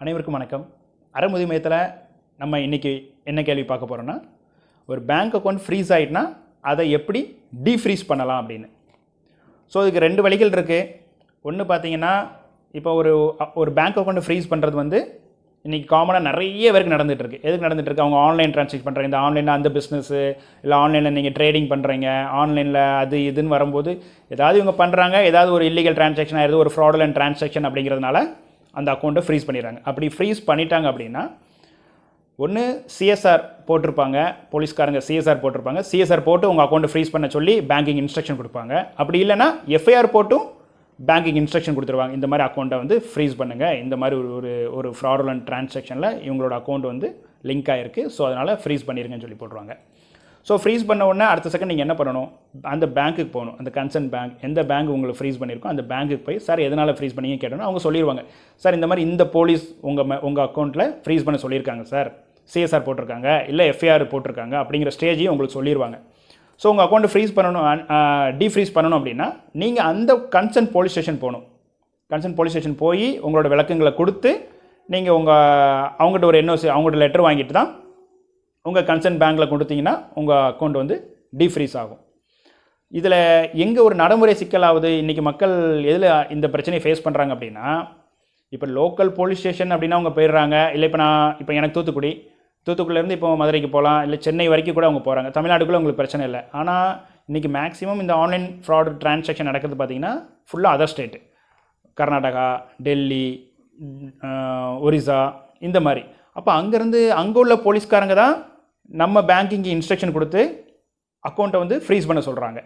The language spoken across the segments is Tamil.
அனைவருக்கும் வணக்கம். அறமுதி மையத்தில் நம்ம இன்றைக்கி என்ன கேள்வி பார்க்க போகிறோன்னா ஒரு பேங்க் அக்கௌண்ட் ஃப்ரீஸ் ஆகிட்டுனா அதை எப்படி டீஃப்ரீஸ் பண்ணலாம் அப்படின்னு. ஸோ இதுக்கு ரெண்டு வழிகள் இருக்குது ஒன்று பார்த்தீங்கன்னா இப்போ ஒரு ஒரு பேங்க் அக்கௌண்ட் ஃப்ரீஸ் பண்ணுறது வந்து இன்றைக்கி காமனாக நிறைய பேருக்கு நடந்துகிட்ருக்கு. எதுக்கு நடந்துகிட்ருக்கு? அவங்க ஆன்லைன் ட்ரான்சாக்ஷன் பண்ணுறாங்க இந்த ஆன்லைனில் அந்த பிஸ்னஸ்ஸு இல்லை ஆன்லைனில் நீங்கள் ட்ரேடிங் பண்ணுறீங்க ஆன்லைனில் அது இதுன்னு வரும்போது ஏதாவது இவங்க பண்ணுறாங்க ஏதாவது ஒரு இல்லீகல் ட்ரான்சாக்ஷன் ஆயிருது ஒரு ஃப்ராடுலன் ட்ரான்சாக்ஷன் அப்படிங்கிறதுனால அந்த அக்கௌண்ட்டை ஃப்ரீஸ் பண்ணிடுறாங்க. அப்படி ஃப்ரீஸ் பண்ணிட்டாங்க அப்படின்னா ஒன்று சிஎஸ்ஆர் போட்டிருப்பாங்க. போலீஸ்காரங்க சிஎஸ்ஆர் போட்டிருப்பாங்க. சிஎஸ்ஆர் போட்டு உங்கள் அக்கௌண்ட்டை ஃப்ரீஸ் பண்ண சொல்லி பேங்கிங் இன்ஸ்ட்ரக்ஷன் கொடுப்பாங்க. அப்படி இல்லைன்னா எஃப்ஐஆர் போட்டும் பேங்கிங் இன்ஸ்ட்ரக்ஷன் கொடுத்துருவாங்க. இந்த மாதிரி அக்கௌண்ட்டை வந்து ஃப்ரீஸ் பண்ணுங்கள் இந்த மாதிரி ஒரு ஒரு ஒரு ஃப்ராடுலன் டிரான்சாக்ஷனில் இவங்களோட அக்கௌண்ட் வந்து லிங்க் ஆகிருக்கு ஸோ அதனால் ஃப்ரீஸ் பண்ணிடுங்கன்னு சொல்லி போட்டுருவாங்க. ஸோ ஃப்ரீஸ் பண்ண உடனே அடுத்த செகண்ட் நீங்கள் என்ன பண்ணணும்? அந்த பேங்க்குக்கு போகணும். அந்த கன்சர்ன் பேங்க் எந்த பேங்க் உங்களுக்கு ஃப்ரீஸ் பண்ணியிருக்கோ அந்த பேங்க்குக்கு போய் சார் எதனால் ஃப்ரீஸ் பண்ணீங்க கேட்டோன்னா அவங்க சொல்லிடுவாங்க சார் இந்த மாதிரி இந்த போலீஸ் உங்கள் உங்கள் அக்கௌண்ட்டில் ஃப்ரீஸ் பண்ண சொல்லியிருக்காங்க சார். சிஎஸ்ஆர் போட்டிருக்காங்க. இல்லை எஃப்ஐஆர் போட்டிருக்காங்க. அப்படிங்கிற ஸ்டேஜையும் உங்களுக்கு சொல்லிடுவாங்க ஸோ உங்கள் அக்கௌண்ட்டை ஃப்ரீஸ் பண்ணணும் டீஃப்ரீஸ் பண்ணணும் அப்படின்னா நீங்கள் அந்த கன்சர்ன் போலீஸ் ஸ்டேஷன் போகணும். கன்சர்ன் போலீஸ் ஸ்டேஷன் போய் உங்களோட விளக்கங்களை கொடுத்து நீங்கள் உங்கள் அவங்ககிட்ட ஒரு என்ஓசி அவங்கள்ட்ட லெட்டர் வாங்கிட்டு தான் உங்கள் கன்சர்ன் பேங்க்கில் கொடுத்தீங்கன்னா உங்கள் அக்கௌண்ட் வந்து டீஃப்ரீஸ் ஆகும். இதில் எங்கே ஒரு நடைமுறை சிக்கலாகுது இன்றைக்கி மக்கள் எதில் இந்த பிரச்சனையை ஃபேஸ் பண்ணுறாங்க அப்படின்னா இப்போ லோக்கல் போலீஸ் ஸ்டேஷன் அப்படின்னா அவங்க போயிடுறாங்க. இல்லை இப்போ நான் இப்போ எனக்கு தூத்துக்குடி தூத்துக்குடியிலேருந்து இப்போ மதுரைக்கு போகலாம் இல்லை சென்னை வரைக்கும் கூட அவங்க போகிறாங்க தமிழ்நாட்டுக்குள்ளே உங்களுக்கு பிரச்சனை இல்லை. ஆனால் இன்றைக்கி மேக்ஸிமம் இந்த ஆன்லைன் ஃப்ராட் டிரான்சாக்ஷன் நடக்கிறது பார்த்தீங்கன்னா ஃபுல்லாக அதர் ஸ்டேட்டு கர்நாடகா டெல்லி ஒரிசா இந்த மாதிரி. அப்போ அங்கேருந்து அங்கே உள்ள போலீஸ்காரங்க தான் நம்ம பேங்கிங்கு இன்ஸ்ட்ரக்ஷன் கொடுத்து அக்கௌண்ட்டை வந்து ஃப்ரீஸ் பண்ண சொல்கிறாங்க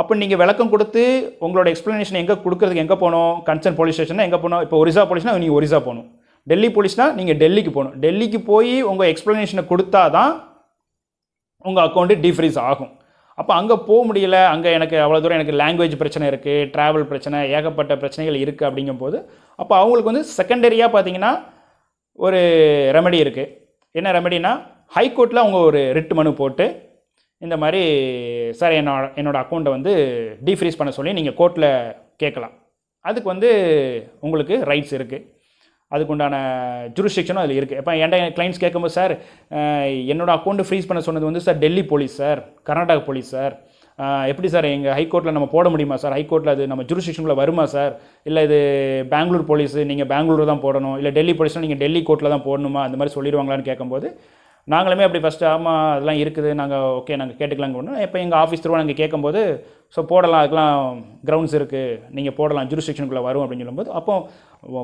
அப்போ நீங்கள் விளக்கம் கொடுத்து உங்களோட எக்ஸ்ப்ளனேஷன் எங்கே கொடுக்குறதுக்கு எங்கே போகணும்? கன்சர்ன் போலீஸ் ஸ்டேஷனா எங்கே போகணும்? இப்போ ஒரிசா போலீஸ்னா நீங்கள் ஒரிசா போகணும். டெல்லி போலீஸ்னால் நீங்கள் டெல்லிக்கு போகணும். டெல்லிக்கு போய் உங்கள் எக்ஸ்ப்ளனேஷனை கொடுத்தா தான் உங்கள் அக்கௌண்ட்டு டீஃப்ரீஸ் ஆகும். அப்போ அங்கே போக முடியல அங்கே எனக்கு அவ்வளோ தூரம் எனக்கு லாங்குவேஜ் பிரச்சனை இருக்குது ட்ராவல் பிரச்சனை ஏகப்பட்ட பிரச்சனைகள் இருக்குது அப்படிங்கும்போது அப்போ அவங்களுக்கு வந்து செகண்டரியாக பார்த்தீங்கன்னா ஒரு ரெமெடி இருக்குது என்ன ரெமடினா ஹைகோர்ட்டில் அவங்க ஒரு ரிட்டு மனு போட்டு இந்த மாதிரி சார் என்னோட என்னோடய அக்கௌண்ட்டை வந்து டீஃப்ரீஸ் பண்ண சொல்லி நீங்கள் கோர்ட்டில் கேட்கலாம். அதுக்கு வந்து உங்களுக்கு ரைட்ஸ் இருக்குது அதுக்குண்டான ஜுரிஸ்டிக்ஷனும் அதில் இருக்குது இப்போ என் கிளைண்ட்ஸ் கேட்கும்போது சார் என்னோடய என்னோட அக்கௌண்ட்டு ஃப்ரீஸ் பண்ண சொன்னது வந்து sir Delhi police sir Karnataka police sir. எப்படி சார் எங்கள் ஹைகோர்ட்டில் நம்ம போட முடியுமா சார்? ஹைகோர்ட்டில் அது நம்ம ஜுரிஸ்டிக்ஷனில் வருமா சார்? இல்லை இது பெங்களூர் போலீஸ் நீங்கள் பெங்களூர் தான் போடணும். இல்லை டெல்லி போலீஸ்னால் நீங்கள் டெல்லி கோர்ட்டில் தான் போடணுமா? அந்த மாதிரி சொல்லிடுவாங்களான்னு கேட்கும்போது நாங்களுமே அப்படி ஃபஸ்ட்டு ஆமாம் அதெல்லாம் இருக்குது. நாங்கள் ஓகே நாங்கள் கேட்டுக்கலாங்க ஒன்று இப்போ எங்கள் ஆஃபீஸ் திருவா நாங்கள் கேட்கும்போது ஸோ போடலாம். அதுக்கெலாம் கிரவுண்ட்ஸ் இருக்குது நீங்கள் போடலாம். ஜூரிஸ்டிக்ஷனுக்குள்ளே வரும் அப்படின்னு சொல்லும்போது அப்போ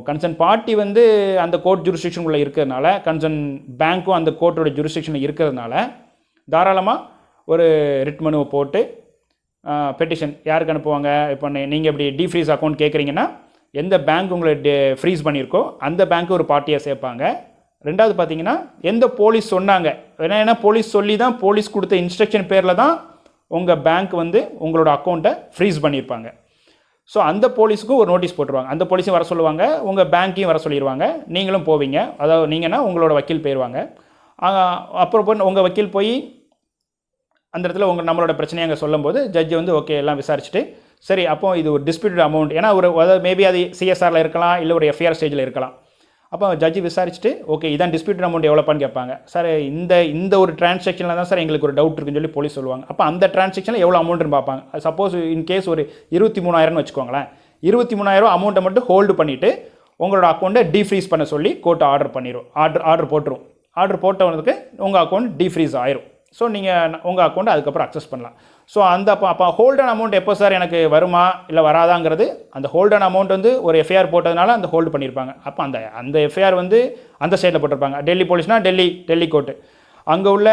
கன்சர்ன் பார்ட்டி வந்து அந்த கோர்ட் ஜூரிஸ்டிக்ஷனுக்குள்ளே இருக்கிறதுனால கன்சர்ன் பேங்க்கும் அந்த கோர்ட்டோட ஜூரிஸ்டிக்ஷனில் இருக்கிறதுனால தாராளமாக ஒரு ரிட் மனுவை போட்டு பெட்டிஷன் யாருக்கு அனுப்புவாங்க? இப்போ நீங்கள் இப்படி டீஃப்ரீஸ் அக்கௌண்ட் கேட்குறீங்கன்னா எந்த பேங்க் உங்களை ஃப்ரீஸ் பண்ணியிருக்கோ அந்த பேங்க்கு ஒரு பார்ட்டியை சேர்ப்பாங்க. ரெண்டாவது பார்த்தீங்கன்னா எந்த போலீஸ் சொன்னாங்க? ஏன்னா ஏன்னா போலீஸ் சொல்லி தான் போலீஸ் கொடுத்த இன்ஸ்ட்ரக்ஷன் பேரில் தான் உங்கள் பேங்க் வந்து உங்களோட அக்கௌண்ட்டை ஃப்ரீஸ் பண்ணியிருப்பாங்க. ஸோ அந்த போலீஸுக்கும் ஒரு நோட்டீஸ் போட்டுருவாங்க. அந்த போலீஸையும் வர சொல்லுவாங்க. உங்கள் பேங்க்கையும் வர சொல்லிடுவாங்க நீங்களும் போவீங்க. அதாவது நீங்கன்னா உங்களோட வக்கீல் போயிடுவாங்க அப்புறம் போய் உங்கள் வக்கீல் போய் அந்த இடத்துல உங்கள் நம்மளோட பிரச்சனையை அங்கே சொல்லும்போது ஜட்ஜி வந்து ஓகே எல்லாம் விசாரிச்சுட்டு சரி அப்போ இது ஒரு டிஸ்பியூட்டட் அமௌண்ட் ஏன்னா ஒரு அதாவது மேபி அது சிஎஸ்ஆரில் இருக்கலாம் இல்லை ஒரு எஃப்ஐஆர் ஸ்டேஜில் இருக்கலாம். அப்போ ஜட்ஜி விசாரிச்சுட்டு ஓகே இதான் டிஸ்பியூட்டட் அமௌண்ட் எவ்வளோப்பான்னு கேட்பாங்க. சார் இந்த இந்த ஒரு டிரான்சாக்ஷனில் தான் சார் எங்களுக்கு ஒரு டவுட் இருக்குன்னு சொல்லி போலீஸ் சொல்லுவாங்க. அப்போ அந்த டிரான்சாக்ஷனில் எவ்வளோ அமௌண்ட்னு பார்ப்பாங்க. சப்போஸ் இன் கேஸ் ஒரு இருபத்தி மூணாயிரம்னு வச்சுக்கோங்களேன். இருபத்தி மூணாயிரம் அமௌண்ட்டை மட்டும் ஹோல்டு பண்ணிவிட்டு உங்களோட அக்கௌண்ட்டை டீஃப்ரீஸ் பண்ண சொல்லி கோர்ட் ஆர்டர் பண்ணிடும் ஆர்டர் ஆர்டர் போட்டுரும். ஆர்டர் போட்டவனுக்கு உங்கள் அக்கௌண்ட் டீஃப்ரீஸ் ஆயிரும். ஸோ நீங்கள் உங்கள் அக்கௌண்ட்டை அதுக்கப்புறம் அக்சஸ் பண்ணலாம். ஸோ அந்த அப்போ அப்போ ஹோல்டன் அமௌண்ட் எப்போ சார் எனக்கு வருமா இல்லை வராதாங்கிறது அந்த ஹோல்டன் அமௌண்ட் வந்து ஒரு எஃப்ஐஆர் போட்டதுனால அந்த ஹோல்டு பண்ணியிருப்பாங்க அப்போ அந்த அந்த எஃப்ஐஆர் வந்து அந்த சைடில் போட்டிருப்பாங்க. டெல்லி போலீஸ்னால் டெல்லி டெல்லி கோர்ட்டு அங்கே உள்ள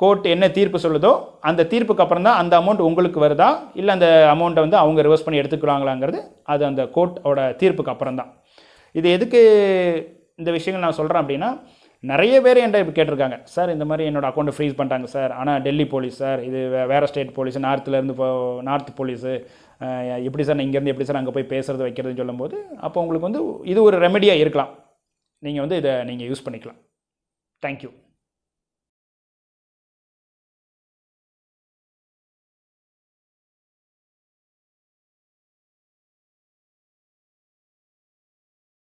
கோர்ட் என்ன தீர்ப்பு சொல்லுதோ அந்த தீர்ப்புக்கு அப்புறம் தான் அந்த அமௌண்ட் உங்களுக்கு வருதா இல்லை அந்த அமௌண்ட்டை வந்து அவங்க ரிவர்ஸ் பண்ணி எடுத்துக்கிறாங்களாங்கிறது அது அந்த கோர்ட்டோட தீர்ப்புக்கு அப்புறம் தான். இது எதுக்கு இந்த விஷயங்கள் நான் சொல்கிறேன் அப்படின்னா நிறைய பேர் என்கிட்ட இப்போ கேட்டிருக்காங்க சார் இந்த மாதிரி என்னோடய அக்கௌண்ட்டை ஃப்ரீஸ் பண்ணிட்டாங்க சார். ஆனால் டெல்லி போலீஸ் சார். இது வே- வேறு ஸ்டேட் போலீஸ் நார்த்துலேருந்து இப்போ நார்த் போலீஸு. எப்படி சார் இங்கேருந்து எப்படி சார் அங்கே போய் பேசுகிறது வைக்கிறதுன்னு சொல்லும்போது அப்போ உங்களுக்கு வந்து இது ஒரு ரெமெடியாக இருக்கலாம். நீங்கள் வந்து இதை நீங்கள் யூஸ் பண்ணிக்கலாம். தேங்க்யூ